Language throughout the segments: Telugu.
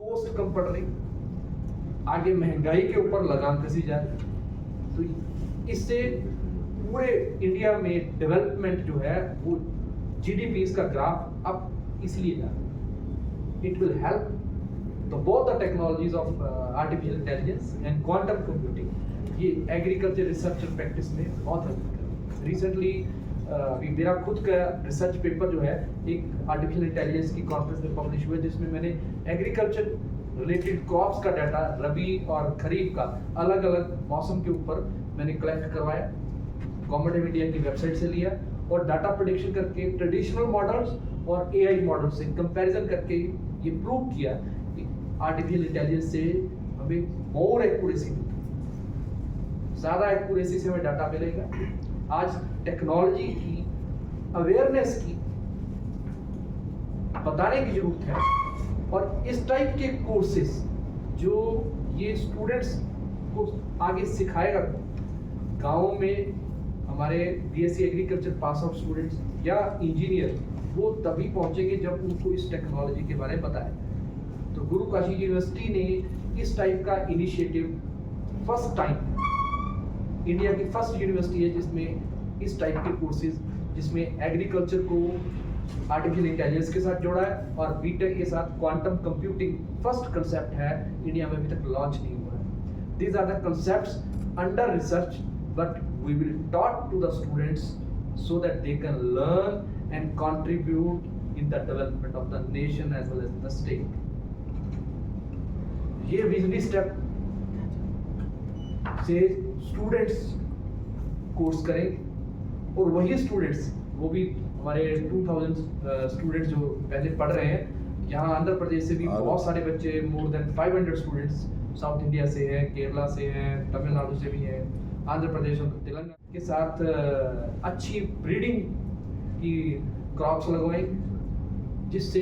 कॉस्ट कम पड़ रही। आगे महँगाई के ऊपर लगाम कसी जा रही तो इससे पूरे इंडिया में डेवलपमेंट जो है वो जीडीपी का ग्राफ अब इसलिए जा रहा it will help both the technologies of uh, artificial intelligence and quantum computing ये एग्रीकल्चर रिसर्च एंड प्रैक्टिस में बहुत हेल्प रिसेंटली मेरा खुद का रिसर्च पेपर जो है, एक आर्टिफिशियल इंटेलिजेंस की कॉन्फ्रेंस में पब्लिश हुआ जिसमें मैंने एग्रीकल्चर रिलेटेड क्रॉप्स का डाटा रबी और खरीफ का अलग अलग मौसम के ऊपर मैंने कलेक्ट करवाया गवर्नमेंट ऑफ़ इंडिया की वेबसाइट से लिया और डाटा प्रोडिक्शन करके ट्रेडिशनल मॉडल्स और एआई मॉडल से कंपैरिजन करके ये प्रूव किया कि आर्टिफिशियल इंटेलिजेंस से हमें मोर एक्यूरेसी ज़्यादा एक्यूरेसी से हमें डाटा मिलेगा। आज टेक्नोलॉजी की अवेयरनेस की बताने की ज़रूरत है। और इस टाइप के कोर्सेस जो ये स्टूडेंट्स को आगे सिखाएगा गाँव में हमारे BSc agriculture pass out students या इंजीनियर वो तभी पहुँचेंगे जब उनको इस टेक्नोलॉजी के बारे में बताएँ तो गुरु काशी यूनिवर्सिटी ने इस टाइप का इनिशिएटिव फ़र्स्ट टाइम इंडिया की फ़र्स्ट यूनिवर्सिटी है जिसमें इस टाइप के कोर्सेज जिसमें एग्रीकल्चर को आर्टिफिशियल इंटेलिजेंस के साथ जोड़ा है और बीटेक के साथ क्वांटम कंप्यूटिंग फ़र्स्ट कंसेप्ट है इंडिया में अभी तक लॉन्च नहीं हुआ है these are the concepts under research but we will taught to the students so that they can learn and contribute in the development of the nation as well as the state. ये विजनी स्टेप से स्टूडेंट्स कोर्स करें और वही स्टूडेंट्स वो भी हमारे 2000 स्टूडेंट्स जो पहले पढ़ रहे हैं यहाँ आंध्र प्रदेश से भी। बहुत सारे बच्चे more than 500 students south India से हैं केरला से हैं तमिलनाडु से भी हैं आंध्र प्रदेश और तेलंगाना के साथ अच्छी ब्रीडिंग की क्रॉप्स लगवाएँगे जिससे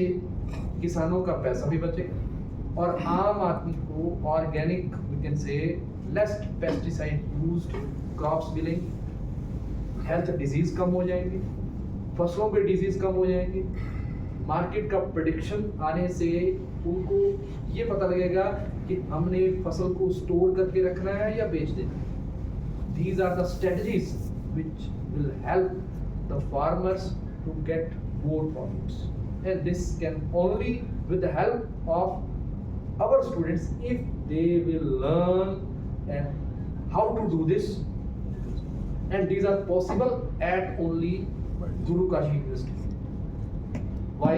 किसानों का पैसा भी बचे और आम आदमी को ऑर्गेनिक से लेस पेस्टिसाइड यूज्ड क्रॉप्स मिलेंगी हेल्थ डिज़ीज़ कम हो जाएँगे फ़सलों के डिज़ीज़ कम हो जाएँगे मार्केट का प्रोडिक्शन आने से उनको ये पता लगेगा कि हमने फ़सल को स्टोर करके रखना है या बेच देना है these are the strategies which will help the farmers to get more profits and this can only with the help of our students if they will learn and how to do this and these are possible at only guru kashi university why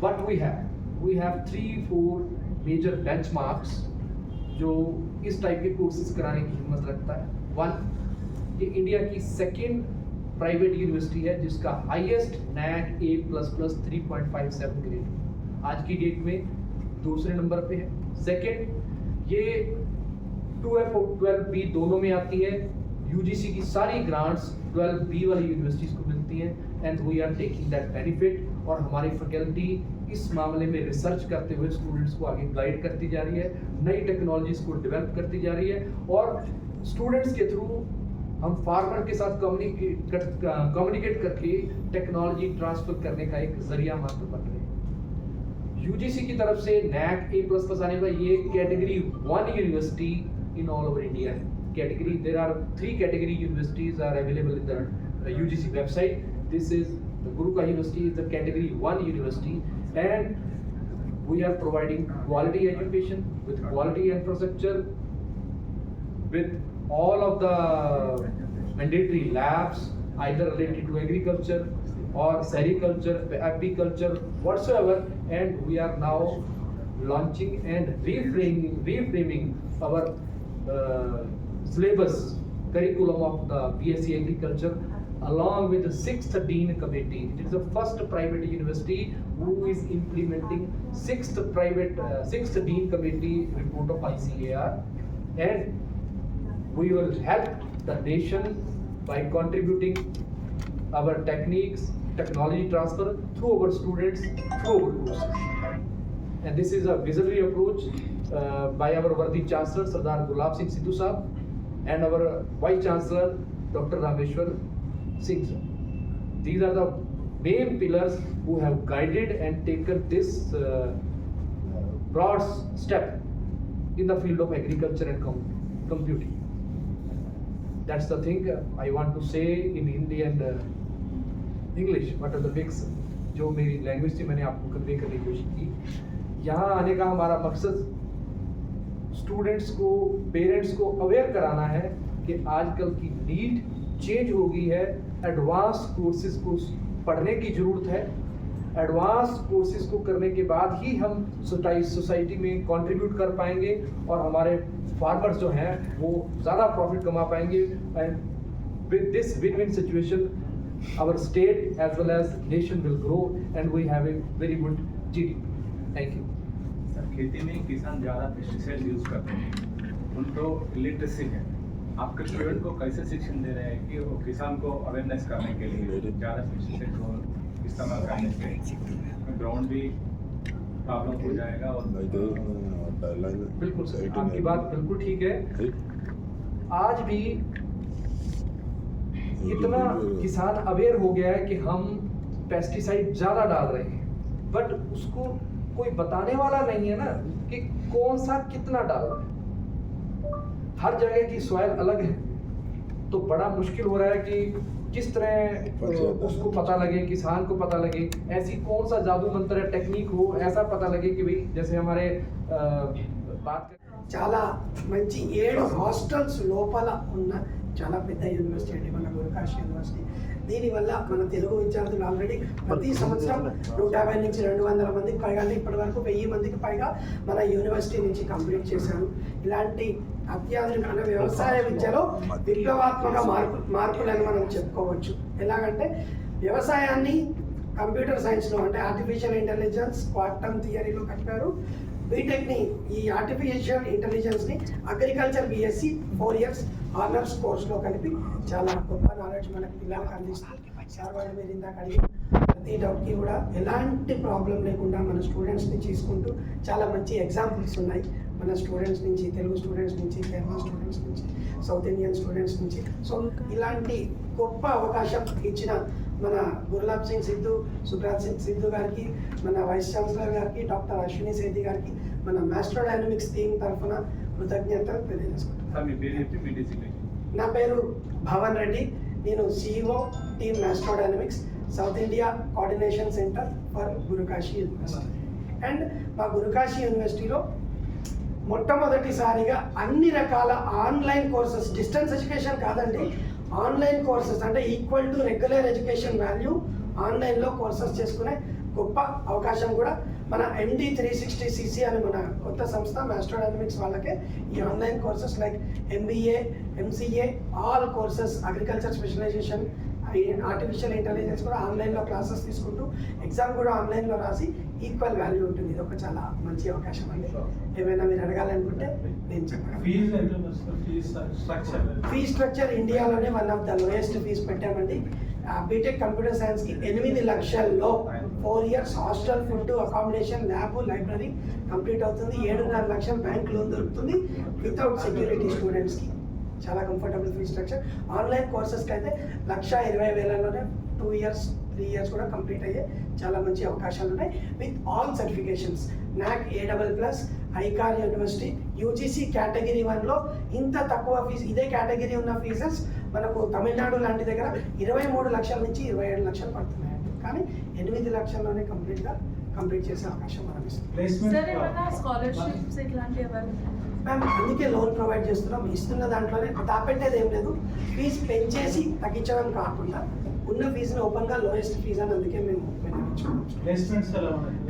what we have we have three four major benchmarks जो इस टाइप के कोर्सेज कराने की हिम्मत रखता है वन ये इंडिया की सेकेंड प्राइवेट यूनिवर्सिटी है जिसका highest NAAC A plus plus three point five seven grade आज की डेट में दूसरे नंबर पे है सेकेंड ये टू और ट्वेल्व बी दोनों में आती है। यूजीसी की सारी ग्रांट्स ट्वेल्व बी वाली यूनिवर्सिटीज को मिलती हैं। And we are taking that benefit और हमारी फैकल्टी इस मामले में रिसर्च करते हुए स्टूडेंट्स को आगे गाइड करती जा रही है। नई टेक्नोलॉजीज़ को डेवलप करती जा रही है। और स्टूडेंट्स के थ्रू हम फार्मर के साथ कम्युनिकेट कम्युनिकेट करके टेक्नोलॉजी ट्रांसफ़र करने का एक ज़रिया मात्र बन रहे हैं। यूजीसी की तरफ़ से नैक ए प्लस प्लस आने का ये category one university in all over India है category there are three category universities are available in the UGC website this is the Guru का university is the category one university and we are providing quality education with quality infrastructure with all of the mandatory labs either related to agriculture or sericulture, apiculture, whatsoever, and we are now launching and reframing, reframing our uh, syllabus curriculum of the BSc Agriculture along with the sixth dean committee. It is the first private university who is implementing sixth private, uh, sixth dean committee report of ICAR and we will help the nation by contributing our techniques, technology transfer through our students, through our courses. And this is a visionary approach uh, by our worthy Chancellor Sardar Gulab Singh Sidhu Saab and our Vice Chancellor Dr. Rameshwar Singh sir. These are the main pillars who have guided and taken this uh, broad step in the field of agriculture and com- computing. That's the thing I want to say in Hindi and uh, English. What are mix? जो मेरी लैंग्वेज थी, मैंने आपको कन्वे करने की कोशिश की यहाँ आने का हमारा मकसद स्टूडेंट्स को पेरेंट्स को अवेयर कराना है कि आजकल की नीड चेंज हो गई है एडवांस कोर्सेज को पढ़ने की ज़रूरत है एडवांस कोर्सेज को करने के बाद ही हम सोसाइटी में कंट्रीब्यूट कर पाएँगे और हमारे फार्मर्स जो हैं, वो ज़्यादा प्रॉफिट कमा पाएँगे and with this win win situation our state as well as nation will grow and we have a very good GDP thank you. Sir खेती में किसान ज़्यादा पेस्टिसाइड यूज़ करते हैं। उनको लिटरेसी है। आपके स्टूडेंट को कैसे शिक्षण दे रहे हैं कि वो किसान को अवेयरनेस करने के लिए ज़्यादा पेस्टिसाइड को इस्तेमाल करने से ग्राउंड भी प्रॉब्लम हो जाएगा और बिल्कुल सर आपकी बात बिल्कुल ठीक है। आज भी इतना किसान अवेयर हो गया है कि हम पेस्टिसाइड ज़्यादा डाल रहे हैं बट उसको कोई बताने वाला नहीं है ना कि कौन सा कितना डाल रहे हैं हर जगह की सॉइल अलग है तो बड़ा मुश्किल हो रहा है कि किस तरह अ, उसको पता लगे किसान को पता लगे ऐसी कौन सा जादू मंत्र है टेक्निक हो ऐसा पता लगे कि भाई जैसे हमारे अ, बात कर చాలా మంచి ఏడు హాస్టల్స్ లోపల ఉన్న చాలా పెద్ద యూనివర్సిటీ అండి మన గురుకాశి యూనివర్సిటీ దీనివల్ల మన తెలుగు విద్యార్థులు ఆల్రెడీ ప్రతి సంవత్సరం నూట యాభై నుంచి రెండు వందల మందికి పైగా అంటే ఇప్పటి వరకు వెయ్యి మందికి పైగా మన యూనివర్సిటీ నుంచి కంప్లీట్ చేశారు. ఇలాంటి అత్యాధునిక వ్యవసాయ విద్యలో విప్లవాత్మక మార్పు మార్పులని మనం చెప్పుకోవచ్చు. ఎలాగంటే వ్యవసాయాన్ని కంప్యూటర్ సైన్స్లో అంటే ఆర్టిఫిషియల్ ఇంటెలిజెన్స్ క్వాంటమ్ థియరీలో కలిపారు బీటెక్ని ఈ artificial ఇంటెలిజెన్స్ని agriculture BSc four years honours కోర్స్లో కలిపి చాలా గొప్ప నాలెడ్జ్ మనకి పిల్లలకు అందిస్తుంది సార్ వాళ్ళు మీరు ఇందాక అడిగి ప్రతి డౌట్కి కూడా ఎలాంటి ప్రాబ్లం లేకుండా మన స్టూడెంట్స్ని తీసుకుంటూ చాలా మంచి ఎగ్జాంపుల్స్ ఉన్నాయి. మన స్టూడెంట్స్ నుంచి తెలుగు స్టూడెంట్స్ నుంచి కేరళ స్టూడెంట్స్ నుంచి సౌత్ ఇండియన్ స్టూడెంట్స్ నుంచి. సో ఇలాంటి గొప్ప అవకాశం ఇచ్చిన మన గురులాబ్ సింగ్ సిద్ధు సుబ్రాజ్ సింగ్ సిద్ధు గారికి మన వైస్ ఛాన్సలర్ గారికి డాక్టర్ అశ్విని సేతి గారికి మన మాస్ట్రో డైనమిక్స్ టీమ్ తరఫున కృతజ్ఞతలు తెలియజేసుకుంటున్నాను. నా పేరు భవన్ రెడ్డి. నేను CEO team maestro dynamics south India coordination centre for Gurukashi university. And మా గురుకాశీ యూనివర్సిటీలో మొట్టమొదటిసారిగా అన్ని రకాల ఆన్లైన్ కోర్సెస్ డిస్టెన్స్ ఎడ్యుకేషన్ కాదండి ఆన్లైన్ కోర్సెస్ అంటే equal to regular education value ఆన్లైన్లో కోర్సెస్ చేసుకునే గొప్ప అవకాశం కూడా మన ఎండి త్రీ సిక్స్టీ సిసి అని మన కొత్త సంస్థ మాస్టర్ డైనమిక్స్ వాళ్ళకే ఈ online courses like MBA MCA all courses agriculture specialization artificial intelligence కూడా ఆన్లైన్లో క్లాసెస్ తీసుకుంటూ ఎగ్జామ్ కూడా ఆన్లైన్లో రాసి ఈక్వల్ వాల్యూ ఉంటుంది. ఇది ఒక చాలా మంచి అవకాశం అండి. ఏమైనా మీరు అడగాలనుకుంటే నేను చెప్పగలను. Fees fees structure fee structure ఇండియాలోనే one of the lowest fees పెట్టామండి. బీటెక్ కంప్యూటర్ సైన్స్కి ఎనిమిది లక్షల్లో four years hostel food accommodation lab library complete అవుతుంది. ఏడున్నర లక్షల బ్యాంక్ లోన్ దొరుకుతుంది. వితౌట్ సెక్యూరిటీ స్టూడెంట్స్కి చాలా కంఫర్టబుల్ ఫీ స్ట్రక్చర్ ఆన్లైన్ కోర్సెస్కి అయితే లక్ష ఇరవై వేలలోనే టూ ఇయర్స్ త్రీ ఇయర్స్ కూడా కంప్లీట్ అయ్యే చాలా మంచి అవకాశాలు ఉన్నాయి. With all certifications NAAC A double plus ICAR university UGC category వన్లో ఇంత తక్కువ ఫీజు ఇదే కేటగిరీ ఉన్న ఫీజెస్ మనకు తమిళనాడు లాంటి దగ్గర ఇరవై మూడు లక్షల నుంచి ఇరవై ఏడు లక్షలు పడుతున్నాయండి కానీ ఎనిమిది లక్షల్లోనే కంప్లీట్గా కంప్లీట్ చేసే అవకాశం మనం ఇస్తాం సార్ ఏమైనా స్కాలర్షిప్స్ ఇట్లాంటివి ఎవరు మ్యామ్ అందుకే లోన్ ప్రొవైడ్ చేస్తున్నాం. ఇస్తున్న దాంట్లోనే దాపెట్టేది ఏం లేదు. ఫీజు పెంచేసి తగ్గించడం కాకుండా ఉన్న ఫీజుని ఓపెన్గా లోయెస్ట్ ఫీజు అని అందుకే మేము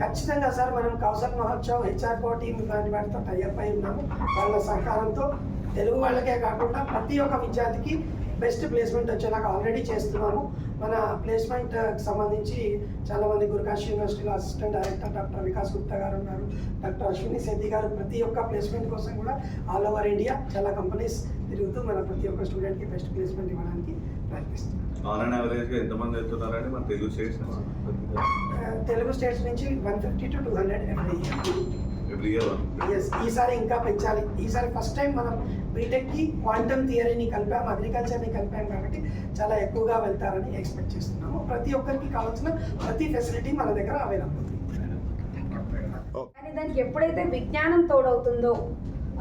ఖచ్చితంగా సార్ మనం Kaushal Mahotsav HR co team లాంటి వాటితో టైఅప్ అయి ఉన్నాము. వాళ్ళ సహకారంతో తెలుగు వాళ్ళకే కాకుండా ప్రతి ఒక్క విద్యార్థికి బెస్ట్ ప్లేస్మెంట్ వచ్చేలాగా ఆల్రెడీ చేస్తున్నాము. మన ప్లేస్మెంట్ సంబంధించి చాలా మంది గురుకాశ్ యూనివర్సిటీలో assistant director doctor Vikas Gupta గారు ఉన్నారు. డాక్టర్ అశ్విని సెట్టి గారు ప్రతి ఒక్క ప్లేస్మెంట్ కోసం కూడా ఆల్ ఓవర్ ఇండియా చాలా కంపెనీస్ తిరుగుతూ మన ప్రతి ఒక్క స్టూడెంట్కి బెస్ట్ ప్లేస్మెంట్ ఇవ్వడానికి ప్రయత్నిస్తున్నారు ఆన్లైన్ యావరేజ్గా ఎంతమంది వెళ్తున్నారండి? మన తెలుగు స్టేట్స్ తెలుగు స్టేట్స్ నుంచి one fifty to two hundred every year. Every year ఈసారి ఇంకా పెంచాలి. ఈసారి ఫస్ట్ టైం మనం బీటెక్కి క్వాంటమ్ థియరీని కలిపాం అగ్రికల్చర్ని కలిపాం కాబట్టి చాలా ఎక్కువగా వెళ్తారని ఎక్స్పెక్ట్ చేస్తున్నాము. ప్రతి ఒక్కరికి కావాల్సిన ప్రతి ఫెసిలిటీ మన దగ్గర అవైలబుల్. దానికి ఎప్పుడైతే విజ్ఞానం తోడవుతుందో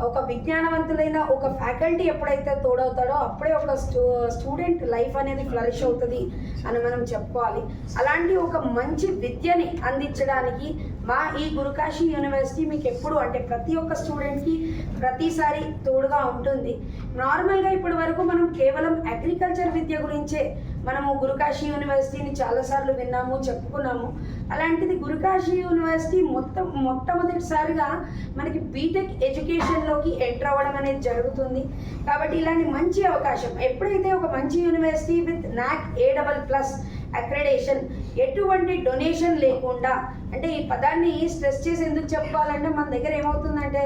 ఒక విజ్ఞానవంతులైన ఒక ఫ్యాకల్టీ ఎప్పుడైతే తోడవుతాడో అప్పుడే ఒక స్టూ స్టూడెంట్ లైఫ్ అనేది ఫ్లరిష్ అవుతుంది అని మనం చెప్పుకోవాలి. అలాంటి ఒక మంచి విద్యని అందించడానికి మా ఈ గురుకాశీ యూనివర్సిటీ మీకు ఎప్పుడు అంటే ప్రతి ఒక్క స్టూడెంట్కి ప్రతిసారి తోడుగా ఉంటుంది. నార్మల్గా ఇప్పటి వరకు మనం కేవలం అగ్రికల్చర్ విద్య గురించే మనము గురుకాశీ యూనివర్సిటీని చాలాసార్లు విన్నాము చెప్పుకున్నాము. అలాంటిది గురుకాశీ యూనివర్సిటీ మొత్తం మొట్టమొదటిసారిగా మనకి బీటెక్ ఎడ్యుకేషన్లోకి ఎంటర్ అవ్వడం అనేది జరుగుతుంది. కాబట్టి ఇలాంటి మంచి అవకాశం. ఎప్పుడైతే ఒక మంచి university with NAAC A double plus accreditation. ఎటువంటి డొనేషన్ లేకుండా అంటే ఈ పదాన్ని స్ట్రెస్ చేసి ఎందుకు చెప్పాలంటే మన దగ్గర ఏమవుతుందంటే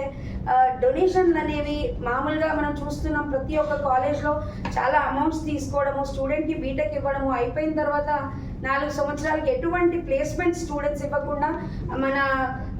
డొనేషన్లు అనేవి మామూలుగా మనం చూస్తున్నాం ప్రతి ఒక్క కాలేజ్లో. చాలా అమౌంట్స్ తీసుకోవడము స్టూడెంట్కి బీటెక్ ఇవ్వడము అయిపోయిన తర్వాత నాలుగు సంవత్సరాలకి ఎటువంటి ప్లేస్మెంట్ స్టూడెంట్స్ ఇవ్వకుండా మన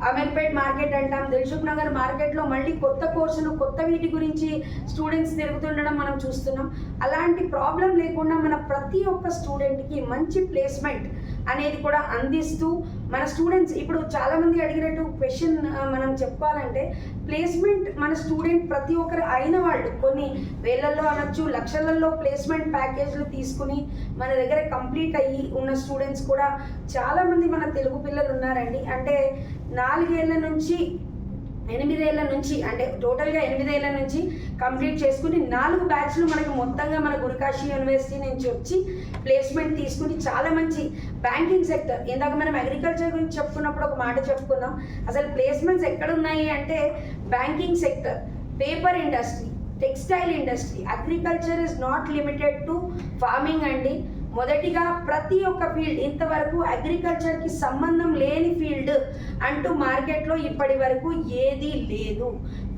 అమీర్పేట్ మార్కెట్ అంటాం దిల్సుఖ్ నగర్ మార్కెట్లో మళ్ళీ కొత్త కోర్సులు కొత్త వీటి గురించి స్టూడెంట్స్ తిరుగుతుండడం మనం చూస్తున్నాం. అలాంటి ప్రాబ్లం లేకుండా మన ప్రతి ఒక్క స్టూడెంట్కి మంచి ప్లేస్మెంట్ అనేది కూడా అందిస్తూ మన స్టూడెంట్స్ ఇప్పుడు చాలామంది అడిగినట్టు క్వశ్చన్ మనం చెప్పాలంటే ప్లేస్మెంట్ మన స్టూడెంట్ ప్రతి ఒక్కరు అయిన వాళ్ళు కొన్ని వేలల్లో అనొచ్చు లక్షలలో ప్లేస్మెంట్ ప్యాకేజ్లు తీసుకుని మన దగ్గర కంప్లీట్ అయ్యి ఉన్న స్టూడెంట్స్ కూడా చాలామంది మన తెలుగు పిల్లలు ఉన్నారండి. అంటే నాలుగేళ్ళ నుంచి ఎనిమిదేళ్ళ నుంచి అంటే టోటల్గా ఎనిమిదేళ్ళ నుంచి కంప్లీట్ చేసుకుని నాలుగు బ్యాచ్లు మనకి మొత్తంగా మన గురుకాశీ యూనివర్సిటీ నుంచి వచ్చి ప్లేస్మెంట్ తీసుకుని చాలా మంచి బ్యాంకింగ్ సెక్టర్ ఇందాక మనం అగ్రికల్చర్ గురించి చెప్పుకున్నప్పుడు ఒక మాట చెప్పుకున్నాం. అసలు ప్లేస్మెంట్స్ ఎక్కడ ఉన్నాయి అంటే banking sector paper industry textile industry agriculture is not limited to farming అండి. మొదటిగా ప్రతి ఒక్క ఫీల్డ్ ఇంతవరకు అగ్రికల్చర్కి సంబంధం లేని ఫీల్డ్ అంటూ మార్కెట్లో ఇప్పటి వరకు ఏదీ లేదు.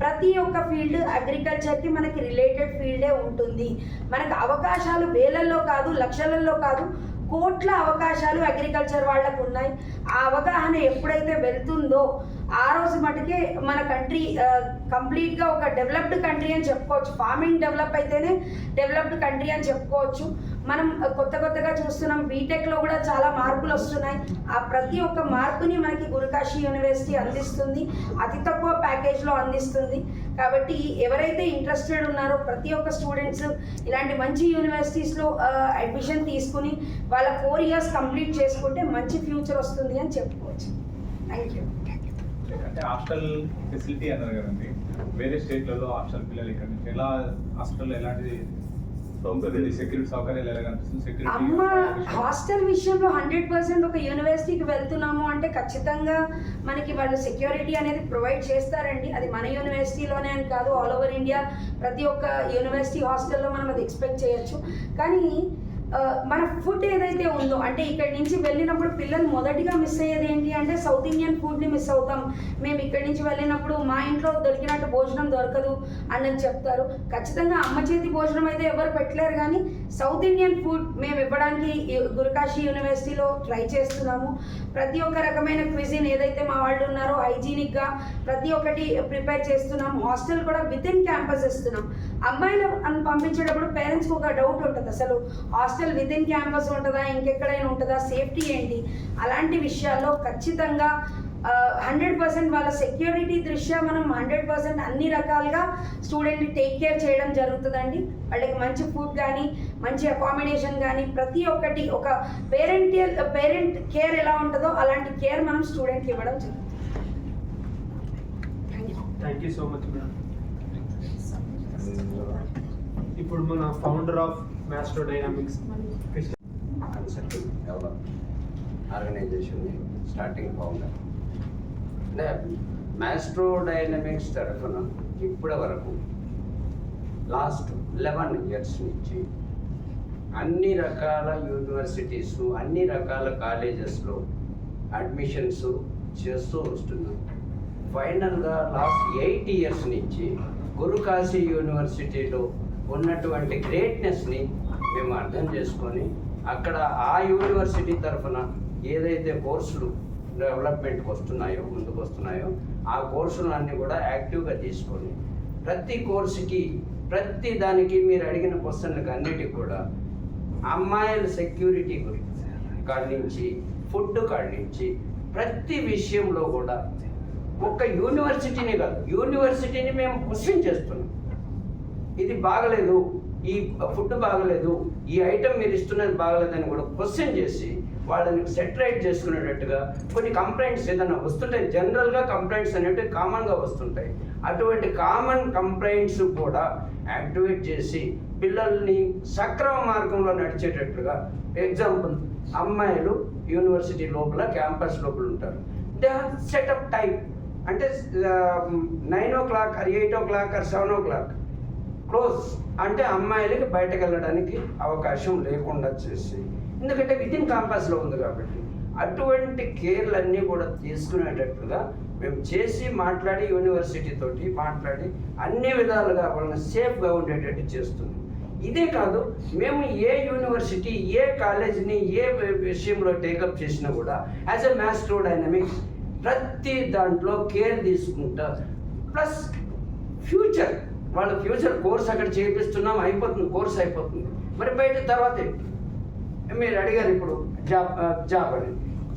ప్రతి ఒక్క ఫీల్డ్ అగ్రికల్చర్కి మనకి రిలేటెడ్ ఫీల్డే ఉంటుంది. మనకు అవకాశాలు వేలల్లో కాదు లక్షలలో కాదు కోట్ల అవకాశాలు అగ్రికల్చర్ వాళ్ళకు ఉన్నాయి. ఆ అవగాహన ఎప్పుడైతే వెళ్తుందో ఆ రోజు మటుకే మన కంట్రీ కంప్లీట్గా ఒక డెవలప్డ్ కంట్రీ అని చెప్పుకోవచ్చు. ఫార్మింగ్ డెవలప్ అయితేనే డెవలప్డ్ కంట్రీ అని చెప్పుకోవచ్చు. మనం కొత్త కొత్తగా చూస్తున్నాం. బీటెక్లో కూడా చాలా మార్పులు వస్తున్నాయి. ఆ ప్రతి ఒక్క మార్పుని మనకి గురుకాశీ యూనివర్సిటీ అందిస్తుంది. అతి తక్కువ ప్యాకేజ్లో అందిస్తుంది. కాబట్టి ఎవరైతే ఇంట్రెస్టెడ్ ఉన్నారో ప్రతి ఒక్క స్టూడెంట్స్ ఇలాంటి మంచి యూనివర్సిటీస్లో అడ్మిషన్ తీసుకుని వాళ్ళ ఫోర్ ఇయర్స్ కంప్లీట్ చేసుకుంటే మంచి ఫ్యూచర్ వస్తుంది అని చెప్పుకోవచ్చు. థ్యాంక్ యూ అంటే హాస్టల్ ఫెసిలిటీ అన్నారు కదండి. వేరే స్టేట్లలో హాస్టల్ పిల్లలు ఇక్కడ నుంచి ఎలా హాస్టల్ ఎలాంటి అమ్మ హాస్టల్ విషయంలో హండ్రెడ్ పర్సెంట్ ఒక యూనివర్సిటీకి వెళ్తున్నాము అంటే ఖచ్చితంగా మనకి వాళ్ళు సెక్యూరిటీ అనేది ప్రొవైడ్ చేస్తారండి. అది మన యూనివర్సిటీలోనే అని కాదు ఆల్ ఓవర్ ఇండియా ప్రతి ఒక్క యూనివర్సిటీ హాస్టల్లో మనం అది ఎక్స్పెక్ట్ చేయొచ్చు. కానీ మన ఫుడ్ ఏదైతే ఉందో అంటే ఇక్కడి నుంచి వెళ్ళినప్పుడు పిల్లలు మొదటిగా మిస్ అయ్యేది ఏంటి అంటే సౌత్ ఇండియన్ ఫుడ్ని మిస్ అవుతాం. మేము ఇక్కడి నుంచి వెళ్ళినప్పుడు మా ఇంట్లో దొరికినట్టు భోజనం దొరకదు అని చెప్తారు. ఖచ్చితంగా అమ్మ చేతి భోజనం అయితే ఎవరు పెట్టలేరు కానీ సౌత్ ఇండియన్ ఫుడ్ మేము ఇవ్వడానికి గురుకాశీ యూనివర్సిటీలో ట్రై చేస్తున్నాము. ప్రతి ఒక్క రకమైన క్విజిన్ ఏదైతే మా వాళ్ళు ఉన్నారో హైజీనిక్గా ప్రతి ఒక్కటి ప్రిపేర్ చేస్తున్నాం. హాస్టల్ కూడా విత్ ఇన్ క్యాంపస్ ఇస్తున్నాం. అమ్మాయిలు పంపించేటప్పుడు పేరెంట్స్కి ఒక డౌట్ ఉంటుంది అసలు. హాస్టల్ విత్ ఇన్ క్యాంపస్ ఉంటుందా ఇంకెక్కడైనా ఉంటుందా సేఫ్టీ ఏంటి? అలాంటి విషయాల్లో ఖచ్చితంగా హండ్రెడ్ పర్సెంట్ వాళ్ళ సెక్యూరిటీ దృష్ట్యా మనం హండ్రెడ్ పర్సెంట్ అన్ని రకాలుగా స్టూడెంట్ని టేక్ కేర్ చేయడం జరుగుతుందండి. వాళ్ళకి మంచి ఫుడ్ కానీ మంచి అకామిడేషన్ కానీ ప్రతి ఒక్కటి ఒక పేరెంటియల్ పేరెంట్ కేర్ ఎలా ఉంటుందో అలాంటి కేర్ మనం స్టూడెంట్కి ఇవ్వడం జరుగుతుంది. Thank you so much madam ఇప్పుడు మన founder of Maestro Dynamics consulting develop organisation starting founder అంటే మ్యాస్ట్రో డైనమిక్స్ తరఫున ఇప్పటి వరకు లాస్ట్ లెవెన్ ఇయర్స్ నుంచి అన్ని రకాల యూనివర్సిటీస్ అన్ని రకాల కాలేజెస్లో అడ్మిషన్స్ చేస్తూ వస్తున్నాం. ఫైనల్గా లాస్ట్ ఎయిట్ ఇయర్స్ నుంచి గురుకాశీ యూనివర్సిటీలో ఉన్నటువంటి గ్రేట్నెస్ని మేము అర్థం చేసుకొని అక్కడ ఆ యూనివర్సిటీ తరఫున ఏదైతే కోర్సులు డెవలప్మెంట్కి వస్తున్నాయో ముందుకు వస్తున్నాయో ఆ కోర్సులన్నీ కూడా యాక్టివ్గా తీసుకొని ప్రతి కోర్సుకి ప్రతి దానికి మీరు అడిగిన క్వశ్చన్లకు అన్నిటికి కూడా అమ్మాయిల సెక్యూరిటీ గురించి కాడి నుంచి ఫుడ్ కాడి నుంచి ప్రతి విషయంలో కూడా ఒక్క యూనివర్సిటీని కాదు యూనివర్సిటీని మేము క్వశ్చన్ చేస్తున్నాం. ఇది బాగలేదు ఈ ఫుడ్ బాగలేదు ఈ ఐటెం మీరు ఇస్తున్నది బాగలేదని కూడా క్వశ్చన్ చేసి వాళ్ళని సెటరైట్ చేసుకునేటట్టుగా కొన్ని కంప్లైంట్స్ ఏదైనా వస్తుంటాయి. జనరల్గా కంప్లైంట్స్ అనేవి కామన్గా వస్తుంటాయి. అటువంటి కామన్ కంప్లైంట్స్ కూడా యాక్టివేట్ చేసి పిల్లల్ని సక్రమ మార్గంలో నడిచేటట్టుగా ఎగ్జాంపుల్ అమ్మాయిలు యూనివర్సిటీ లోపల క్యాంపస్ లోపల ఉంటారు. దే సెటప్ టైం అంటే nine o'clock or eight o'clock or seven o'clock. Close అంటే అమ్మాయిలకి బయటకు వెళ్ళడానికి అవకాశం లేకుండా చేసి ఎందుకంటే విదిన్ క్యాంపస్లో ఉంది కాబట్టి అటువంటి కేర్లన్నీ కూడా తీసుకునేటట్లుగా మేము చేసి మాట్లాడి యూనివర్సిటీ తోటి మాట్లాడి అన్ని విధాలుగా వాళ్ళని సేఫ్గా ఉండేటట్టు చేస్తున్నాం. ఇదే కాదు మేము ఏ యూనివర్సిటీ ఏ కాలేజీని ఏ విషయంలో టేకప్ చేసినా కూడా యాజ్ ఎ మ్యాస్ట్రో డైనమిక్స్ ప్రతి దాంట్లో కేర్ తీసుకుంటా. ప్లస్ ఫ్యూచర్ వాళ్ళ ఫ్యూచర్ కోర్స్ అక్కడ చేపిస్తున్నాం అయిపోతుంది కోర్స్ అయిపోతుంది. మరి బయట తర్వాత మీరు అడిగారు ఇప్పుడు జాబ్ జాబ్ అని.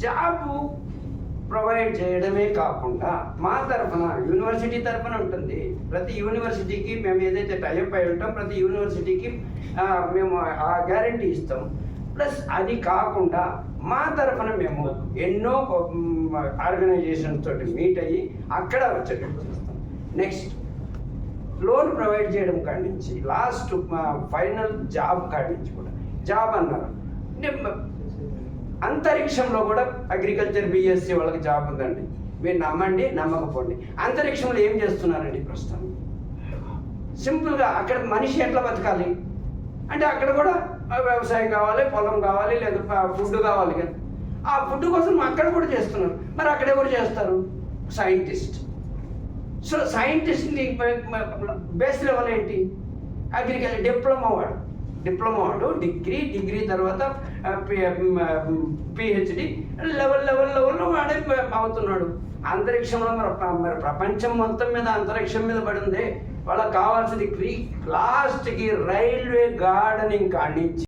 జాబ్ ప్రొవైడ్ చేయడమే కాకుండా మా తరఫున యూనివర్సిటీ తరఫున ఉంటుంది. ప్రతి యూనివర్సిటీకి మేము ఏదైతే టైప్ అయి ఉంటాం ప్రతి యూనివర్సిటీకి మేము ఆ గ్యారంటీ ఇస్తాం. ప్లస్ అది కాకుండా మా తరఫున మేము ఎన్నో ఆర్గనైజేషన్ తోటి మీట్ అయ్యి అక్కడ వచ్చేటట్టు నెక్స్ట్ లోన్ ప్రొవైడ్ చేయడం కాడి నుంచి లాస్ట్ ఫైనల్ జాబ్ కాడి నుంచి కూడా. జాబ్ అన్నారు. అంతరిక్షంలో కూడా అగ్రికల్చర్ బిఎస్సి వాళ్ళకి జాబ్ ఉందండి. మీరు నమ్మండి నమ్మకపోండి. అంతరిక్షంలో ఏం చేస్తున్నారండి ప్రస్తుతం? సింపుల్గా అక్కడ మనిషి ఎట్లా బతకాలి? అంటే అక్కడ కూడా వ్యవసాయం కావాలి పొలం కావాలి లేదా ఫుడ్ కావాలి కదా. ఆ ఫుడ్ కోసం అక్కడ కూడా చేస్తున్నారు. మరి అక్కడ ఎవరు చేస్తారు? సైంటిస్ట్. సో సైంటిస్ట్ని బేస్ లెవెల్ ఏంటి? అగ్రికల్చర్ డిప్లొమా వాడు. డిప్లొమా వాడు డిగ్రీ డిగ్రీ తర్వాత పిహెచ్డి లెవెల్ లెవెల్ లెవెల్లో వాడే అవుతున్నాడు. అంతరిక్షంలో మరి మరి ప్రపంచం మొత్తం మీద అంతరిక్షం మీద పడింది వాళ్ళకి కావాల్సింది క్రీ లాస్ట్కి రైల్వే గార్డెనింగ్ కాడించి